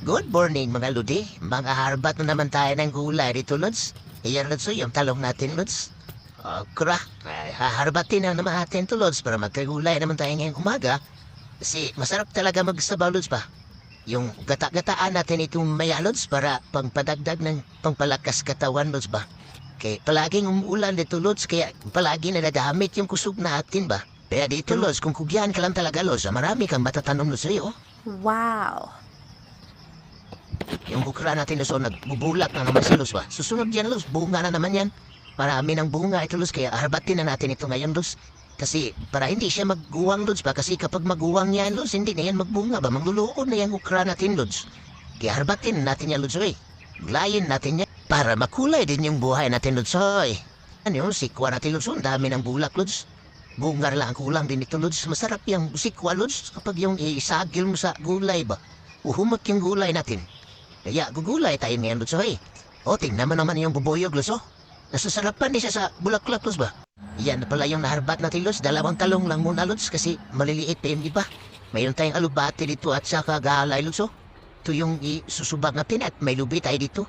Good morning mga ludi. Mga harbat na naman tayo ng gulay dito, Lods. Iyan, Lods, oh, yung talong natin, Lods. Oh, kura. Ay, haharbatin na naman natin to, Lods, para magkagulay naman tayo ngayong umaga. Kasi masarap talaga magsabaw, Lods, ba? Yung gata-gataan natin itong maya, Lods, para pangpadagdag ng pangpalakas katawan, Lods, ba? Kaya palaging umuulan dito, Lods, kaya palagi na nagagamit yung kusog natin, ba? Kaya dito, Lods, kung kugyan ka lang talaga, Lods, marami kang matatanong, Lods, sa'yo. Wow. Yung bukra natin Luz, oh, nagbubulak na naman si Luz ba? Susunod yan Luz, bunga na naman yan. Marami ng bunga ito Luz, kaya harbatin na natin ito ngayon Luz. Kasi para hindi siya magguwang Luz ba? Kasi kapag maguwang yan Luz, hindi na yan magbunga ba? Magluluon na yung bukra natin Luz. Kaya harbatin natin yan Luz, oy. Layin natin yan para makulay din yung buhay natin Luz, oy. Ano yung sikwa natin Luz, ang dami ng bulak Luz. Bungar lang ang kulang din ito Luz. Masarap yung sikwa Luz kapag yung isagil mo sa gulay ba? Uhumot yung gulay natin. Kaya gugulay tayo ngayon, Lutso. O, tingnan mo naman yung bubuyog, Lutso. Nasasarapan din siya sa bulaklak, Lutz ba? Yan na pala yung naharbat natin, Lutz. Dalawang talong lang muna, Lutz, kasi maliliit pa yung iba. Mayroon tayong alubati dito at saka galay, Lutso. Ito yung isusubak natin at may lubi tayo dito.